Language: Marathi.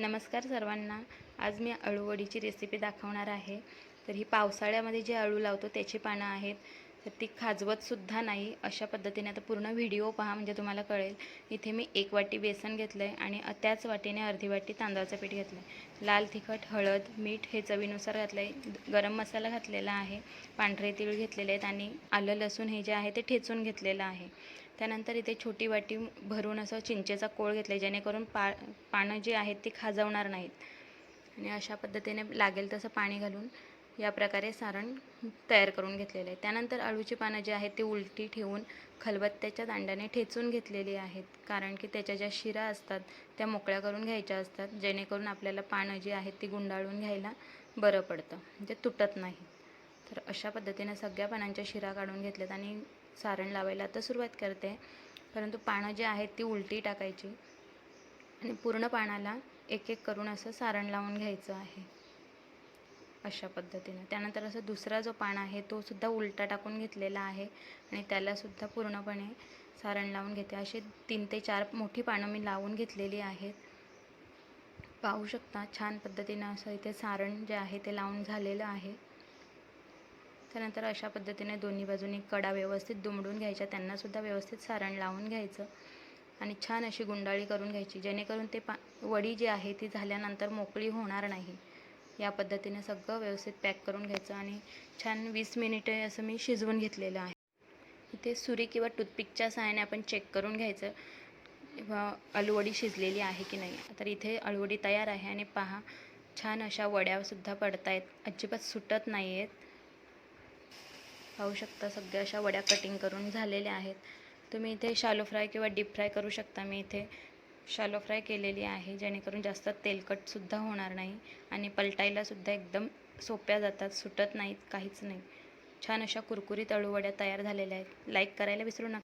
नमस्कार सर्वांना. आज मी अळूवडीची रेसिपी दाखवणार आहे. तर ही पावसाळ्यामध्ये जी अळू लावतो त्याची पानं आहेत. तर ती खाजवतसुद्धा नाही. अशा पद्धतीने आता पूर्ण व्हिडिओ पहा म्हणजे तुम्हाला कळेल. इथे मी एक वाटी बेसन घेतलं आहे आणि त्याच वाटीने अर्धी वाटी तांदळाचं पीठ घेतलं आहे लाल तिखट हळद मीठ हे चवीनुसार घातलं आहे गरम मसाला घातलेला आहे. पांढरे तीळ घेतलेले आहेत आणि आलं लसूण हे जे आहे ते ठेचून घेतलेलं आहे. त्यानंतर इथे छोटी वाटी भरून असं चिंचेचा कोळ घेतला आहे जेणेकरून पा पानं जी आहेत ती खाजवणार नाहीत. आणि अशा पद्धतीने लागेल तसं पाणी घालून. या प्रकारे सारण तयार करून घेतलेलं आहे. त्यानंतर अळूची पानं जी आहेत ती उलटी ठेवून खलबत्त्याच्या दांड्याने ठेचून घेतलेली आहेत. कारण की त्याच्या ज्या शिरा असतात त्या मोकळ्या करून घ्यायच्या असतात. जेणेकरून आपल्याला पानं जी आहेत ती गुंडाळून घ्यायला बरं पडतं म्हणजे तुटत नाही. तर अशा पद्धतीने सगळ्या पानांच्या शिरा काढून घेतल्यात आणि सारण लावायला आता सुरुवात करते. परंतु पानं जी आहेत ती उलटी टाकायची आणि पूर्ण पानाला एक एक करून असं सारण लावून घ्यायचं आहे. अशा पद्धतीने. त्यानंतर असं दुसरा जो पान आहे तो सुद्धा उलटा टाकून घेतलेला आहे आणि त्यालासुद्धा पूर्णपणे सारण लावून घेते. असे तीन ते चार मोठी पानं मी लावून घेतलेली आहेत. पाहू शकता छान पद्धतीनं असं इथे सारण जे आहे ते लावून झालेलं आहे. त्यानंतर अशा पद्धतीने दोन्ही बाजूनी कडा व्यवस्थित दुमडून घ्यायच्या. त्यांनासुद्धा व्यवस्थित सारण लावून घ्यायचं आणि छान अशी गुंडाळी करून घ्यायची जेणेकरून ते पा वडी जी आहे ती झाल्यानंतर मोकळी होणार नाही. या पद्धतीने सगळं व्यवस्थित पॅक करून घ्यायचं आणि छान वीस मिनिटे असं मी शिजवून घेतलेलं आहे. इथे सुरी किंवा टूथपिकच्या सहाय्याने आपण चेक करून घ्यायचं किंवा अळूवडी शिजलेली आहे की नाही. तर इथे अळूवडी तयार आहे आणि पहा छान अशा वड्यासुद्धा पडत आहेत अजिबात सुटत नाही आहेत पाहू शकता सगळ्या अशा वड्या कटिंग करून झालेल्या आहेत. तुम्ही इथे शालो फ्राय किंवा डीप फ्राय करू शकता. मी इथे शालो फ्राय केलेली आहे जेणेकरून जास्त तेलकटसुद्धा होणार नाही आणि पलटायलासुद्धा एकदम सोप्या जातात सुटत नाहीत काहीच नाही. छान अशा कुरकुरीत अळूवड्या तयार झालेल्या आहेत. लाईक करायला विसरू नका.